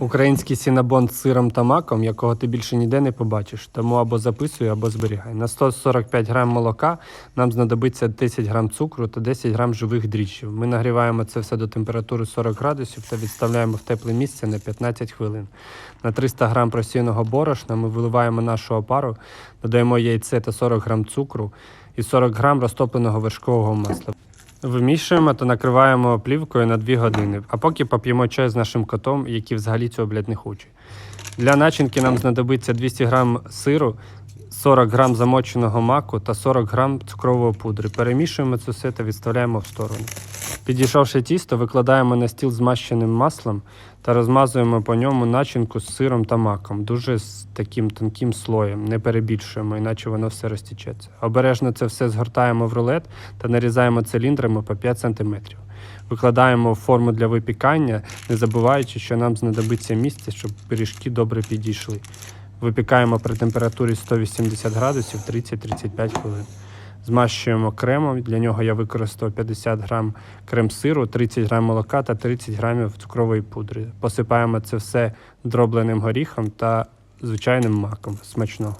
Український сінабон з сиром та маком, якого ти більше ніде не побачиш, тому або записуй, або зберігай. На 145 грам молока нам знадобиться 10 грам цукру та 10 грам живих дріжджів. Ми нагріваємо це все до температури 40 градусів та відставляємо в тепле місце на 15 хвилин. На 300 грам просіяного борошна ми виливаємо нашу опару, додаємо яйце та 40 грам цукру і 40 грам розтопленого вершкового масла. Вимішуємо та накриваємо плівкою на 2 години, а поки поп'ємо чай з нашим котом, який взагалі цього блядь, не хоче. Для начинки нам знадобиться 200 г сиру, 40 грам замоченого маку та 40 грам цукрової пудри. Перемішуємо це все та відставляємо в сторону. Підійшовши тісто, викладаємо на стіл змащеним маслом та розмазуємо по ньому начинку з сиром та маком, дуже з таким тонким слоєм, не перебільшуємо, іначе воно все розтічеться. Обережно це все згортаємо в рулет та нарізаємо циліндрами по 5 см. Викладаємо в форму для випікання, не забуваючи, що нам знадобиться місце, щоб пиріжки добре підійшли. Випікаємо при температурі 180 градусів 30-35 хвилин. Змащуємо кремом. Для нього я використав 50 грам крем-сиру, 30 грам молока та 30 грамів цукрової пудри. Посипаємо це все дробленим горіхом та звичайним маком. Смачного.